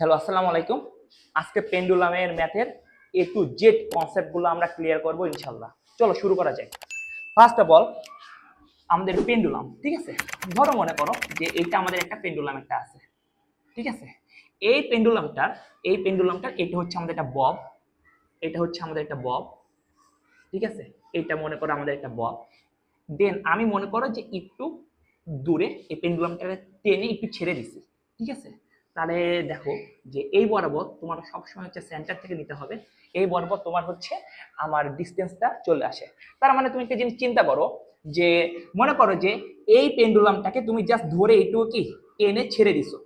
Hello, আসসালামু আলাইকুম। আজকে পেন্ডুলামের ম্যাথের এ টু জেড কনসেপ্টগুলো আমরা ক্লিয়ার করব ইনশাল্লাহ। চলো, শুরু করা যাক। ফার্স্ট অফ অল আমাদের পেন্ডুলাম, ঠিক আছে? ধরো মনে করো যে এইটা আমাদের একটা পেন্ডুলাম একটা আছে, ঠিক আছে? এই পেন্ডুলামটার এই পেন্ডুলামটার এটা হচ্ছে আমাদের একটা বব, এটা হচ্ছে আমাদের একটা বব, ঠিক আছে? এটা মনে করো আমাদের একটা বব। দেন আমি মনে করো যে একটু দূরে এই পেন্ডুলামটাকে টেনে একটু ছেড়ে দিছি, ঠিক আছে? তাহলে দেখো যে এই বরাবর তোমার সবসময় হচ্ছে সেন্টার থেকে নিতে হবে। এই বরাবর তোমার হচ্ছে আমার ডিস্টেন্সটা চলে আসে। তার মানে তুমি একটা জিনিস চিন্তা করো যে, মনে করো যে এই পেন্ডুলামটাকে তুমি জাস্ট ধরে এইটুকু কি টেনে ছেড়ে দিছো।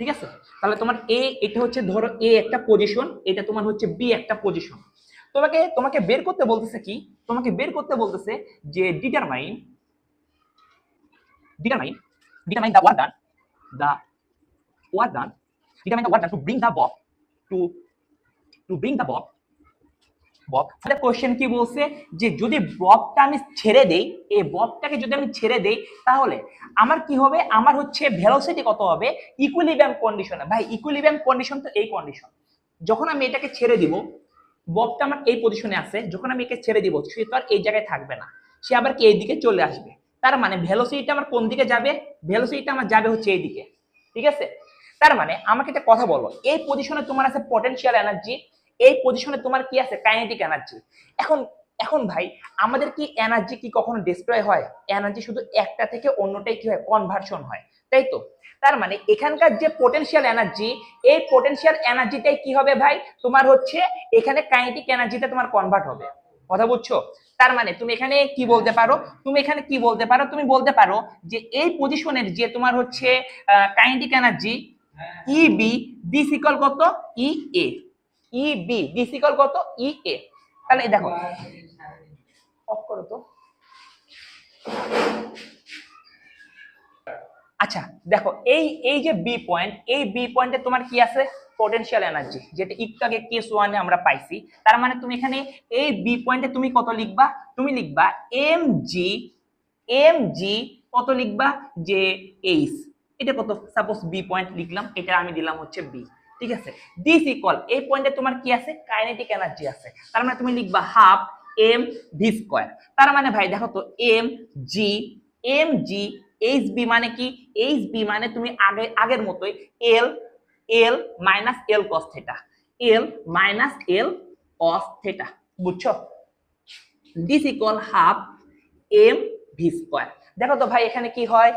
ঠিক আছে? তাহলে তোমার এ এটা হচ্ছে ধরো এ একটা পজিশন এটা তোমার হচ্ছে বি একটা পজিশন তোমাকে তোমাকে বের করতে বলতেছে কি? তোমাকে বের করতে বলতেছে যে determine determine determine the work done the work done determine the work done to bring the bob to to bring the bob bob তাহলে কোশ্চেন কি বলছে? যে যদি ববটা আমি ছেড়ে দেই, এই ববটাকে যদি আমি ছেড়ে দেই, তাহলে আমার কি হবে? আমার হচ্ছে ভেলোসিটি কত হবে? ইকুইলিব্রিয়াম কন্ডিশনে ভাই ইকুইলিব্রিয়াম কন্ডিশন তো এই কন্ডিশন যখন আমি এটাকে ছেড়ে দিব ববটা আমার এই পজিশনে আছে, যখন আমি একে ছেড়ে দিব, সে তো আর এই জায়গায় থাকবে না। সে আবার কি এই দিকে চলে আসবে? তার মানে ভেলোসিটিটা আমার কোন দিকে যাবে? ভেলোসিটিটা আমার যাবে হচ্ছে এই দিকে ঠিক আছে? তার মানে আমাকে একটা কথা বলো, এই পজিশনে তোমার আছে পটেনশিয়াল এনার্জি এই পজিশনে তোমার কি আছে কাইনেটিক এনার্জি এখন এখন ভাই, আমাদের কি এনার্জি কি কখনো ডিস্ট্রয় হয়? এনার্জি শুধু একটা থেকে অন্যটাই কি হয়? কনভার্সন হয়, তাই তো? তার মানে এখানকার যে পোটেনশিয়াল এনার্জি এই পোটেনশিয়াল এনার্জিটাই কি হবে ভাই? তোমার হচ্ছে এখানে কাইনেটিক এনার্জিতে তোমার কনভার্ট হবে। কথা বুঝছ? তার মানে তুমি এখানে কি বলতে পারো? তুমি এখানে কি বলতে পারো? তুমি বলতে পারো যে এই পজিশনের যে তোমার হচ্ছে kinetic energy E B this কত? E A E B this কত? ই এ তাহলে দেখো। অফ করো তো। আচ্ছা দেখো, এই এই যে বি পয়েন্ট এই বি পয়েন্টে তোমার কি আছে? পটেনশিয়াল এনার্জি যেটা একটু কেস ওয়ানে আমরা পাইছি। তার মানে তুমি এখানে এই বি পয়েন্টে তুমি কত লিখবা? তুমি লিখবা এম জি এম জি কত লিখবা? যে এইচ এটা কত? সাপোজ বি পয়েন্ট লিখলাম এটা আমি দিলাম হচ্ছে বি ঠিক আছে? দিস ইকুয়াল এই পয়েন্টে তোমার কি আছে? কাইনেটিক এনার্জি আছে। তার মানে তুমি লিখবা হাফ এম ভি স্কোয়ার তার মানে ভাই, দেখো তো M G M G H B মানে কি? এইচ বি মানে তুমি আগে, আগের মতোই L L minus L cos theta L minus L cos theta বুঝছ? This equal half M V square দেখো তো ভাই, এখানে কি হয়?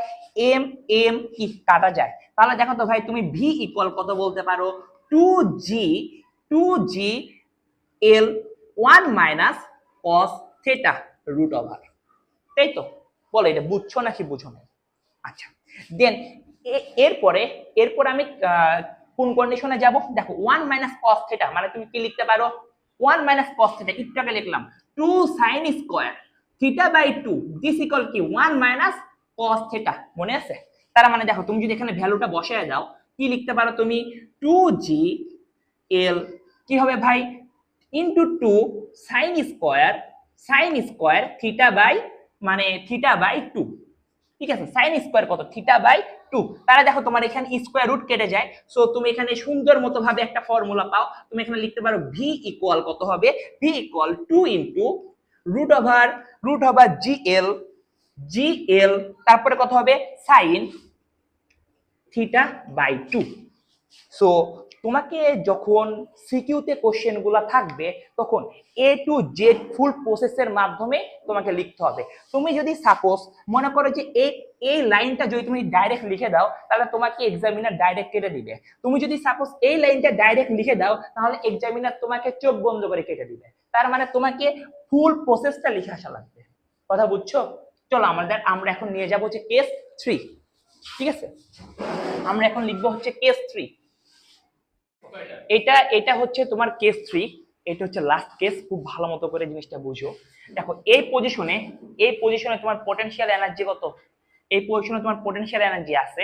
এম এম কি কাটা যায়। তাহলে দেখো তো ভাই, তুমি ভি ইকুয়াল কত বলতে পারো? Two G two G L one minus cos theta root over তাই তো? বলো, এটা বুঝছ নাকি বুঝো না আচ্ছা দেন এরপরে, এরপর আমি কোন কন্ডিশনে যাব? দেখো ওয়ান মাইনাস কস থেটা মানে তুমি কি লিখতে পারো? ওয়ান মাইনাস কস থেটা আগে লিখলাম। Two sine square theta by two this equal কি ওয়ান মাইনাস কস থেটা মনে আছে? তার মানে দেখো, তুমি যদি এখানে ভ্যালুটা বসায় দাও, কি লিখতে পারো তুমি? টু জি এল কি হবে ভাই? Into two sine square sine square theta by মানে থিটা বাই টু ঠিক আছে? সাইন স্কোয়ার কত? থিটা বাই টু তারা দেখো তোমার এখানে স্কোয়ার রুট কেটে যায় সো তুমি এখানে সুন্দর মতো ভাবে একটা ফর্মুলা পাও, তুমি এখানে লিখতে পারো ভি ইকুয়াল কত হবে? V equal two into root over root over G L G L তারপরে কত হবে? Sine theta by two so তোমাকে যখন সিকিউতে কোশ্চেনগুলো থাকবে, তখন এ টু জেড ফুল প্রসেসের মাধ্যমে তোমাকে লিখতে হবে। তুমি যদি সাপোজ মনে করো যে এই এই লাইনটা যদি তুমি ডাইরেক্ট লিখে দাও, তাহলে তোমাকে এক্সামিনার ডাইরেক্ট কেটে দিবে। তুমি যদি সাপোজ এই লাইনটা ডাইরেক্ট লিখে দাও, তাহলে এক্সামিনার তোমাকে চোখ বন্ধ করে কেটে দিবে। তার মানে তোমাকে ফুল প্রসেসটা লিখে আসা লাগবে। কথা বুঝছ? চলো আমাদের, আমরা এখন নিয়ে যাব হচ্ছে কেস থ্রি ঠিক আছে? আমরা এখন লিখব হচ্ছে কেস থ্রি এটা এটা হচ্ছে তোমার কেস থ্রি এটা হচ্ছে লাস্ট কেস খুব ভালো মতো করে জিনিসটা বুঝো। দেখো, এই পজিশনে এই পজিশনে তোমার পটেনশিয়াল এনার্জি কত? এই পজিশনে তোমার পটেনশিয়াল এনার্জি আছে।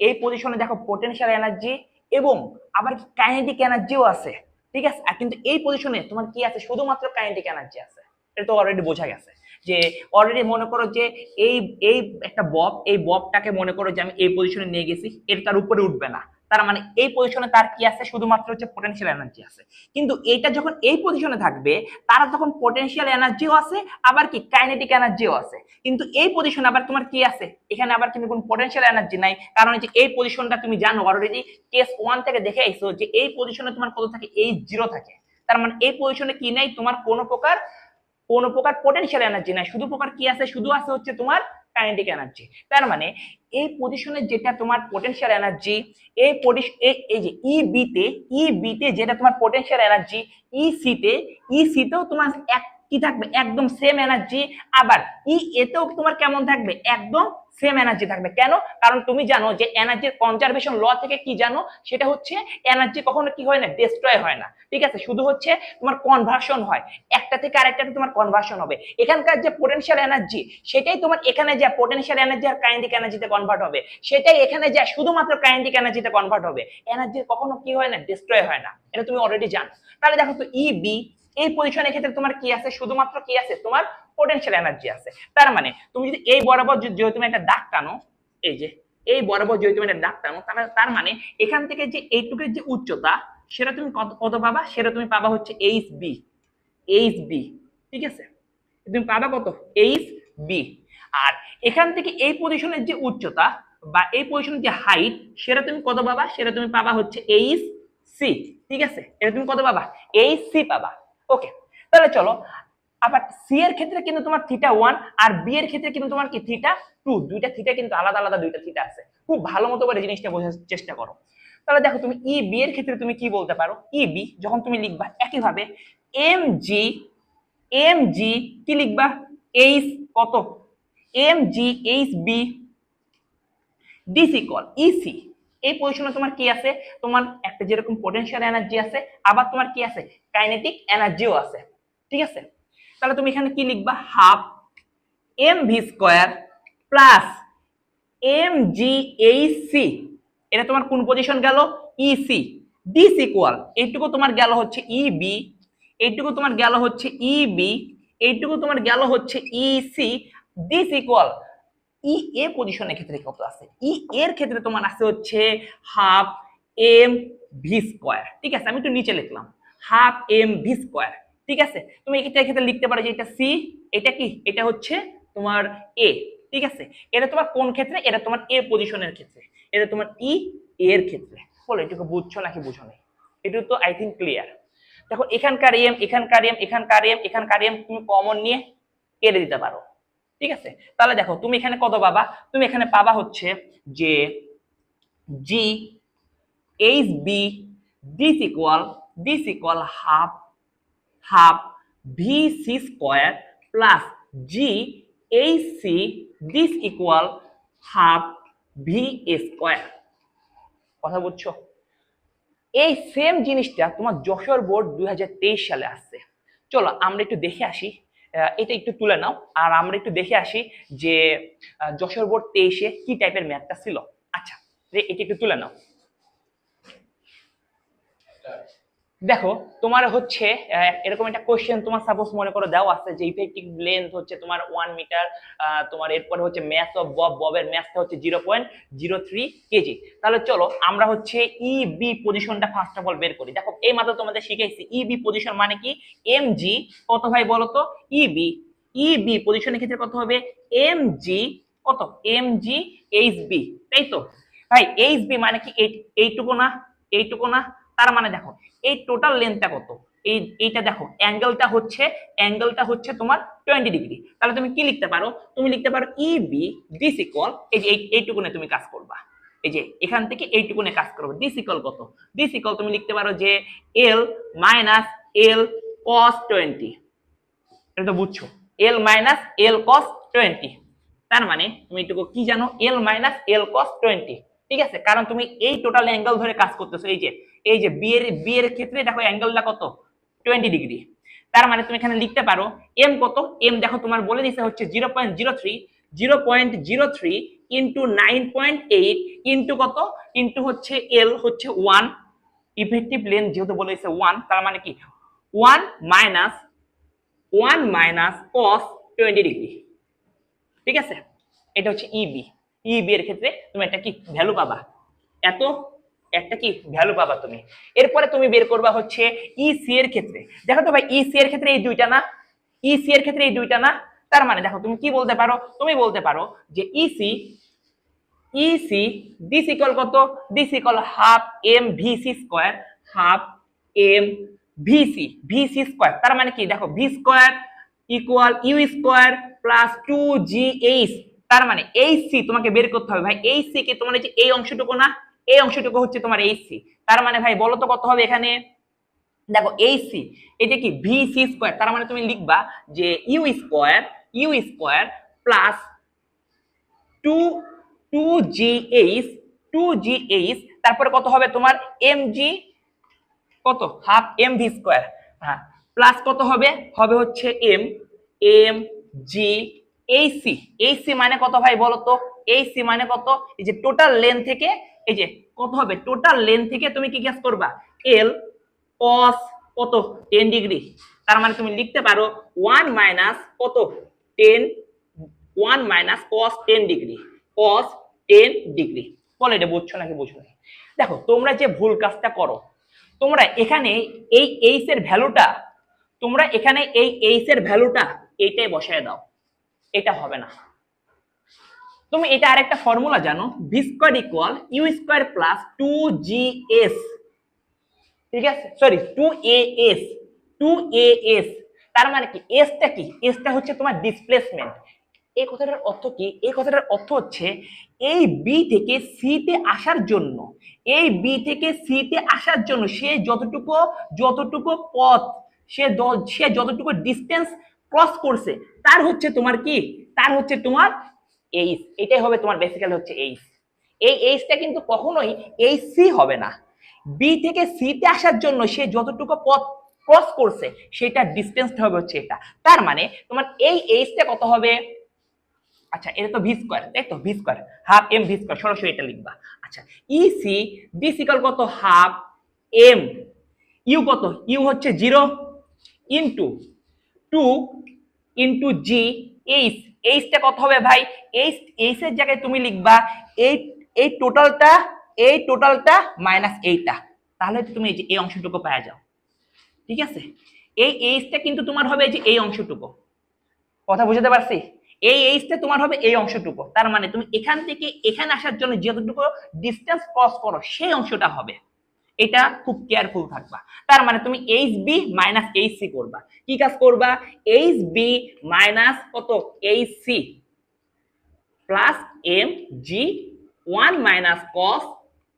এই পজিশনে দেখো পটেনশিয়াল এনার্জি এবং আবার কাইনেটিক এনার্জিও আছে, ঠিক আছে? আর কিন্তু এই পজিশনে তোমার কি আছে? শুধুমাত্র কাইনেটিক এনার্জি আছে। এটা তো অলরেডি বোঝা গেছে যে অলরেডি মনে করো যে এই এই একটা বব এই ববটাকে মনে করো যে আমি এই পজিশনে নিয়ে গেছি, এটা তার উপরে উঠবে না। তার মানে এই পজিশনে তার কি আছে? শুধুমাত্র হচ্ছে পটেনশিয়াল এনার্জি আছে। কিন্তু এটা যখন এই পজিশনে থাকবে, তার তখন পটেনশিয়াল এনার্জিও আছে, আবার কি কাইনেটিক এনার্জিও আছে। কিন্তু এই পজিশনে আবার তোমার কি আছে? এখানে আবার কিন্তু কোনো পটেনশিয়াল এনার্জি নাই। কারণ যে এই পজিশনটা তুমি জানো অলরেডি কেস ওয়ান থেকে দেখে আইছো যে এই পজিশনে তোমার কত থাকে? এই জিরো থাকে। তার মানে এই পজিশনে কি নাই? তোমার কোনো প্রকার কোনো প্রকার পটেনশিয়াল এনার্জি নাই। শুধু প্রকার কি আছে? শুধু আছে হচ্ছে তোমার কাইনেটিক এনার্জি তার মানে এই পজিশনে যেটা তোমার পোটেনশিয়াল এনার্জি এই এই যে ই বিতে ই বিতে যেটা তোমার পটেনশিয়াল এনার্জি ই সিতে ই সিতেও তোমার এক কি থাকবে? একদম সেম এনার্জি আবার ই এতেও তোমার কেমন থাকবে? একদম সেম এনার্জি থাকবে। কেন? কারণ তুমি জানো যে এনার্জির কনজারভেশন ল থেকে কি জানো? সেটা হচ্ছে এনার্জি কখনো কি হয় না ডিস্ট্রয় হয় না। ঠিক আছে? শুধু হচ্ছে তোমার কনভার্সন হয়। একটা থেকে আরেকটাতে তোমার কনভার্সন হবে। এখানকার যে পোটেনশিয়াল এনার্জি সেটাই তোমার এখানে যা পোটেনশিয়াল এনার্জি আর কাইনেটিক এনার্জিতে কনভার্ট হবে। সেটাই এখানে যা শুধুমাত্র কাইনেটিক এনার্জিতে কনভার্ট হবে। এনার্জি কখনো কি হয় না ডিস্ট্রয় হয় না। এটা তুমি অলরেডি জানো। তাহলে দেখো তো ই বি এই পজিশনের ক্ষেত্রে তোমার কি আছে? শুধুমাত্র কি আছে? তোমার পোটেনশিয়াল এনার্জি আছে। তার মানে তুমি যদি এই বরাবর যদি তুমি একটা দাগ টানো, এই যে, এই বরাবর যদি তুমি একটা দাগ টানো, তাহলে তার মানে এখান থেকে যে এইটুকের যে উচ্চতা, সেটা তুমি কত কত পাবা? সেটা তুমি পাবা হচ্ছে এইচ বি এইচ বি ঠিক আছে? তুমি পাবা কত? এইচ বি আর এখান থেকে এই পজিশনের যে উচ্চতা বা এই পজিশনের যে হাইট সেটা তুমি কত পাবা? সেটা তুমি পাবা হচ্ছে এইচ সি ঠিক আছে? এটা তুমি কত পাবা? এইচ সি পাবা। ওকে তাহলে চলো, আবার সি এর ক্ষেত্রে কিন্তু তোমার থিটা ওয়ান আর বি এর ক্ষেত্রে কিন্তু তোমার কি থিটা টু দুইটা থিটা কিন্তু আলাদা আলাদা দুইটা থিটা আছে। খুব ভালো মতো করে জিনিসটা বোঝার চেষ্টা করো। তাহলে দেখো, তুমি ই বি এর ক্ষেত্রে তুমি কি বলতে পারো? ই বি যখন তুমি লিখবা একইভাবে এম জি এম জি কি লিখবা? এইচ কত? M G H B DC call EC এই পজিশনে তোমার কি আছে? তোমার একটা যেরকম পোটেনশিয়াল এনার্জি আছে, আবার তোমার কি আছে? কাইনেটিক এনার্জিও আছে। ঠিক আছে? তাহলে তুমি এখানে কি লিখবা? Half M V square plus M G H C. এটা তোমার কোন পজিশন গেল? ইসি দিস ইকুয়াল এইটুকু তোমার গেল হচ্ছে ইবি এইটুকু তোমার গেল হচ্ছে ইবি এইটুকু তোমার গেল হচ্ছে EC this equal E A পজিশনের ক্ষেত্রে কত আছে? ই এর ক্ষেত্রে তোমার আছে হচ্ছে হাফ এম ভি স্কোয়ার ঠিক আছে? আমি একটু নিচে লিখলাম। হাফ এম ভি স্কোয়ার ঠিক আছে? তুমি এটা ক্ষেত্রে লিখতে পারো যে এটা সি এটা কি? এটা হচ্ছে তোমার এ ঠিক আছে? এটা তোমার কোন ক্ষেত্রে? এটা তোমার এ পজিশনের ক্ষেত্রে। এটা তোমার ই এর ক্ষেত্রে। বলো, এটুকু বুঝছ নাকি বুঝো নাই? এটা তো আই থিঙ্ক ক্লিয়ার দেখো, এখানকার এম এখানকার এম এখানকার এম এখানকার এম তুমি কমন নিয়ে কেটে দিতে পারো। ঠিক আছে? তাহলে দেখো, তুমি এখানে কত পাবা? তুমি এখানে পাবা হচ্ছে যে G H B this equal this equal half half V C square plus G H C this equal half V A square কথা বুঝছ? এই সেম জিনিসটা তোমার যশোর বোর্ড দুই হাজার তেইশ সালে আসছে। চলো আমরা একটু দেখে আসি এটা একটু তুলে নাও। আর আমরা একটু দেখে আসি যে যশোর বোর্ড তেইশে কি টাইপের ম্যাথটা ছিল। আচ্ছা এটা একটু তুলে নাও। দেখো, তোমার হচ্ছে এরকম একটা কোয়েশ্চেন তোমার সাপোজ মনে করো দেওয়া আছে যে ইফেক্টিভ লেন্থ হচ্ছে তোমার ওয়ান মিটার তোমার এরপরে হচ্ছে ম্যাথ অফ বব ববের ম্যাথটা হচ্ছে zero point zero three KG তাহলে চলো, আমরা হচ্ছে ই বি পজিশনটা ফার্স্ট অফ অল বের করি। দেখো, এই মাত্র তোমাদের শিখাইছি। ই বি পজিশন মানে কি? এম জি কত ভাই বলো তো ই বি ই বি পজিশনের ক্ষেত্রে কত হবে? এম জি কত? এম জি এইচ বি তাই তো? ভাই এইচ বি মানে কি? এই- এইটুকু না? এইটুকু না? তার মানে দেখো, এই টোটাল লেন্থটা কত? এই, এইটা দেখো অ্যাঙ্গেলটা হচ্ছে অ্যাঙ্গেলটা হচ্ছে তোমার টোয়েন্টি ডিগ্রি তাহলে তুমি কি লিখতে পারো? তুমি লিখতে পারো ই বি দিস ইকুয়াল এই যে এই- এইটুকুনে তুমি কাজ করবা। এই যে এখান থেকে এইটুকুনে কাজ করবে। দিস ইকুয়াল কত? দিস ইকুয়াল তুমি লিখতে পারো যে এল মাইনাস এল কস টোয়েন্টি এটা তো বুঝছ? এল মাইনাস এল কস টোয়েন্টি তার মানে তুমি এটুকু কি জানো? এল মাইনাস এল কস টোয়েন্টি ঠিক আছে? কারণ তুমি এই টোটাল অ্যাঙ্গেল ধরে কাজ করতেছো। এই যে এই যে বি এর বি এর ক্ষেত্রে দেখো অ্যাঙ্গেলটা কত? টোয়েন্টি ডিগ্রি তার মানে তুমি এখানে লিখতে পারো এম কত? এম দেখো তোমার বলে দিছে হচ্ছে zero point zero three zero point zero three into nine point eight into কত? ইন্টু হচ্ছে এল হচ্ছে ওয়ান ইফেক্টিভ লেন্থ যেহেতু বলে দিছে ওয়ান তার মানে কি? One minus one minus cos twenty degree ঠিক আছে? এটা হচ্ছে ইবি ইবি এর ক্ষেত্রে তুমি একটা কি? ভ্যালু পাবা। এত একটা কি ভ্যালু পাবা তুমি। এরপরে তুমি বের করবা হচ্ছে ইসি এর ক্ষেত্রে। দেখো তো ভাই ইসি এর ক্ষেত্রে এই দুইটা না? ইসি এর ক্ষেত্রে এই দুইটা না? তার মানে দেখো, তুমি কি বলতে পারো? তুমি বলতে পারো যে E EC EC this equal কত? This equal half M VC square half M VC VC square তার মানে কি? দেখো V square equal U square plus two G H তার মানে এই সি তোমাকে বের করতে হবে ভাই। এই সি কি তোমার এই অংশটুকু না? এই অংশটুকু হচ্ছে তোমার এই সি তার মানে ভাই বলো তো কত হবে এখানে? দেখো এই সি এটা কি? ভি সি স্কোয়ার তার মানে তুমি লিখবা যে U square U square plus two two G H two G H তারপরে কত হবে তোমার? এম জি কত? হাফ এম ভি স্কোয়ার হ্যাঁ প্লাস কত হবে? হবে হচ্ছে এম এম জি এই সি এই সি মানে কত ভাই বলো তো এই সি মানে কত? এই যে টোটাল লেন থেকে এই যে, কত হবে? টোটাল লেন থেকে তুমি কি গ্যাস করবা? এল কস কত? টেন ডিগ্রি তার মানে তুমি লিখতে পারো ওয়ান মাইনাস কত? Ten one minus cos ten degree cos ten degree বলো এটা বুঝছ নাকি বুঝছ না? দেখো, তোমরা যে ভুল কাজটা করো, তোমরা এখানে এই এইচ এর ভ্যালুটা, তোমরা এখানে এই এইচ এর ভ্যালুটা, এইটাই বসায় দাও। এটা হবে না। তুমি এটা আরেকটা ফর্মুলা জানো V square equal U square plus two G S ঠিক আছে? Sorry two A S two A S তার মানে কি? এসটা কি? এসটা হচ্ছে তোমার ডিসপ্লেসমেন্ট এই কথাটার অর্থ কি? এই কথাটার অর্থ হচ্ছে এই বি থেকে সি তে আসার জন্য, এই বি থেকে সি তে আসার জন্য সে যতটুকু যতটুকু পথ, সে সে যতটুকু ডিস্টেন্স ক্রস করছে, তার হচ্ছে তোমার কি? তার হচ্ছে তোমার এইচ এটাই হবে তোমার বেসিক্যালি হচ্ছে এইচ এই এইচটা কিন্তু কখনোই এই সি হবে না। বি থেকে সি তে আসার জন্য সে যতটুকু পথ ক্রস করছে, সেটা ডিস্টেন্সটা হবে হচ্ছে এটা। তার মানে তোমার এই এইচটা কত হবে? আচ্ছা এটা তো ভি স্কোয়ার তাই তো? V square half M V square সরাসরি এটা লিখবা। আচ্ছা ইসি দিস ইকাল কত? হাফ এম ইউ কত? ইউ হচ্ছে zero into two into G H এইচটা কত হবে ভাই। এইচ এইচ এর জায়গায় তুমি লিখবা, এই এই টোটালটা এই টোটালটা মাইনাস এইটা। তাহলে তুমি এই যে, এই অংশটুকু পাওয়া যাও। ঠিক আছে? এই এইচটা কিন্তু তোমার হবে এই যে, এই অংশটুকু। কথা বুঝতে পারছি? এই এইচটা তোমার হবে এই অংশটুকু। তার মানে তুমি এখান থেকে এখানে আসার জন্য যতটুকু ডিস্টেন্স ক্রস করো, সেই অংশটা হবে। এটা খুব কেয়ারফুল থাকবা। তার মানে তুমি H B minus H C করবা। কি কাজ করবা? এইচ বি মাইনাস কত? H C plus M G one minus cos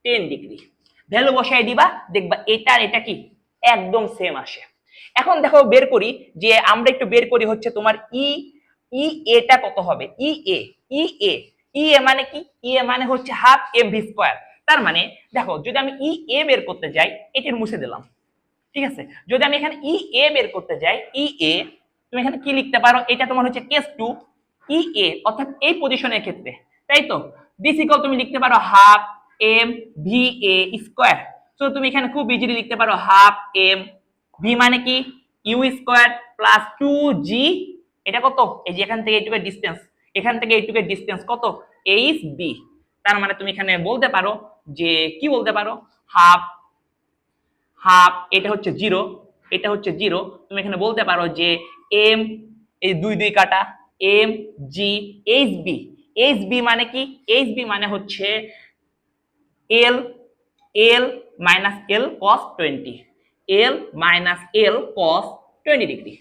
ten degree value বসাই দিবা, দেখবা এটা আর এটা কি? একদম সেম আসে। এখন দেখো বের করি যে আমরা একটু বের করি হচ্ছে তোমার ই ই এটা কত হবে? ই এ ই এ ই এ মানে কি? ই এ মানে হচ্ছে হাফ এম ভি স্কোয়ার তার মানে দেখো, যদি আমি ই এ বের করতে যাই এটার মুছে দিলাম। ঠিক আছে? যদি আমি এখানে ই এ বের করতে যাই ই এ তুমি এখানে কি লিখতে পারো? এটা তোমার হচ্ছে কেস টু ই এ অর্থাৎ এই পজিশনের ক্ষেত্রে। তাই তো? দিস তুমি লিখতে পারো half M V A square so তুমি এখানে খুব ইজিলি লিখতে পারো হাফ এম ভি মানে কি? U square plus two G এটা কত? এই যে এখান থেকে এইটুকু ডিস্টেন্স এখান থেকে এইটুকু ডিস্টেন্স কত? এইচ বি তার মানে তুমি এখানে বলতে পারো যে কি বলতে পারো? হাফ হাফ, এটা হচ্ছে জিরো, এটা হচ্ছে জিরো। তুমি এখানে বলতে পারো যে এম, এই দুই দুই কাটা, M, G, H B. H B মানে কি? এইচ বি মানে হচ্ছে L L minus L cos twenty L minus L cos twenty degree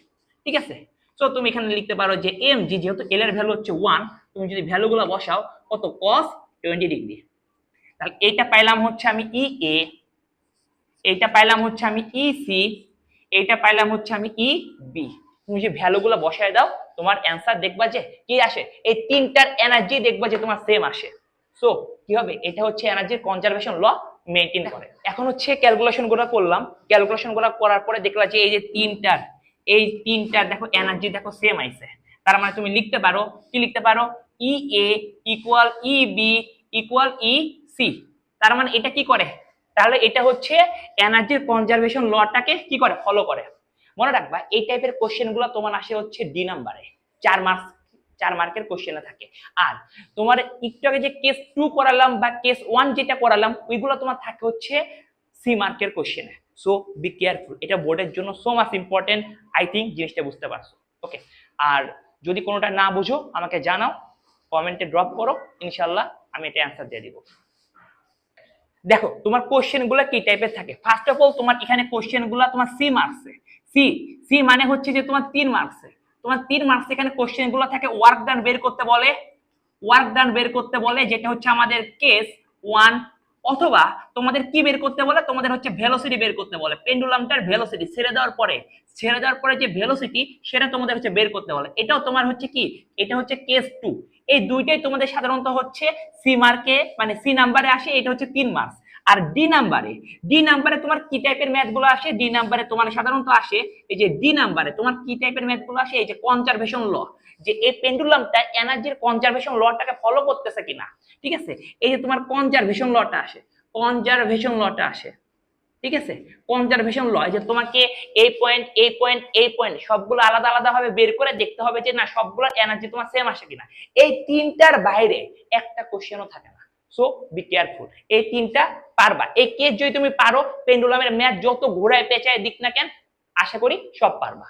ঠিক আছে? সো তুমি এখানে লিখতে পারো যে এম, জি, যেহেতু এল এর ভ্যালু হচ্ছে ওয়ান তুমি যদি ভ্যালুগুলো বসাও, কত? কস টোয়েন্টি ডিগ্রি তাহলে এইটা পাইলাম হচ্ছে আমি ই এ এইটা পাইলাম হচ্ছে আমি ই সি এইটা পাইলাম হচ্ছে আমি ই বি তুমি যে ভ্যালুগুলো বসায় দাও, তোমার অ্যান্সার দেখবা যে কি আসে? এই তিনটার এনার্জি দেখবা যে তোমার সেম আসে। সো কি হবে? এটা হচ্ছে এনার্জির কনজারভেশন ল মেনটেন করে। এখন হচ্ছে ক্যালকুলেশনগুলো করলাম। ক্যালকুলেশনগুলো করার পরে দেখলা যে এই যে তিনটার, এই তিনটার দেখো এনার্জি দেখো সেম আইছে। তার মানে তুমি লিখতে পারো, কি লিখতে পারো? E A equal E B equal E C তার মানে এটা কি করে? তাহলে এটা হচ্ছে এনার্জির কনজারভেশন লটাকে কি করে? ফলো করে। মনে রাখবা, এই টাইপের কোশ্চেনগুলো তোমার আসে হচ্ছে ডি নাম্বারে চার মার্কস চার মার্কের কোশ্চেনে থাকে। আর তোমার একটু আগে যে কেস টু করালাম বা কেস ওয়ান যেটা করালাম, ওইগুলো তোমার থাকে হচ্ছে সি মার্কের কোশ্চেনে সো বি কেয়ারফুল এটা বোর্ডের জন্য so much important I think জিনিসটা বুঝতে পারছ। ওকে আর যদি কোনোটা না বুঝো, আমাকে জানাও কমেন্টে ড্রপ করো ইনশাল্লাহ আমি এটা অ্যান্সার দিয়ে দিব। দেখো, তোমার কোশ্চেনগুলো কি টাইপের থাকে? ফার্স্ট অফ অল তোমার এখানে কোশ্চেনগুলো তোমার সি মার্কসে সি সি মানে হচ্ছে যে তোমার তিন মার্কসে তোমার তিন মার্কস এখানে কোশ্চেনগুলো থাকে ওয়ার্ক ডান বের করতে বলে। ওয়ার্ক ডান বের করতে বলে, যেটা হচ্ছে আমাদের কেস ওয়ান অথবা তোমাদের কি বের করতে বলে? তোমাদের হচ্ছে ভেলোসিটি বের করতে বলে। পেন্ডুলামটার ভেলোসিটি ছেড়ে দেওয়ার পরে, ছেড়ে দেওয়ার পরে যে ভেলোসিটি সেটা তোমাদের হচ্ছে বের করতে বলে। এটাও তোমার হচ্ছে কি? এটা হচ্ছে কেস টু এই দুইটাই তোমাদের সাধারণত হচ্ছে সি মার্কে মানে সি নাম্বারে আসে, এটা হচ্ছে তিন মার্কস আর ডি নাম্বারে ডি নাম্বারে তোমার কি টাইপের ম্যাথগুলো আসে? ডি নাম্বারে তোমার সাধারণত আসে, এই যে ডি নাম্বারে তোমার কি টাইপের ম্যাথগুলো আসে? এই যে কনজারভেশন ল যে এই পেন্ডুলামটা এনার্জির কনজারভেশন লটাকে ফলো করতেছে কিনা? ঠিক আছে? এই যে তোমার কনজারভেশন লটা আসে কনজারভেশন লটা আসে। ঠিক আছে? কনজারভেশন ল যে তোমাকে এই পয়েন্ট এই পয়েন্ট এই পয়েন্ট সবগুলো আলাদা আলাদা ভাবে বের করে দেখতে হবে যে না, সবগুলো এনার্জি তোমার সেম আসে কিনা। এই তিনটার বাইরে একটা কোশ্চেনও থাকে না। সো বি কেয়ারফুল এই তিনটা পারবা। এই কেস যদি তুমি পারো পেন্ডুলামের ম্যাথ যত ঘোরায়, পেঁচায় দিক না কেন, আশা করি সব পারবা।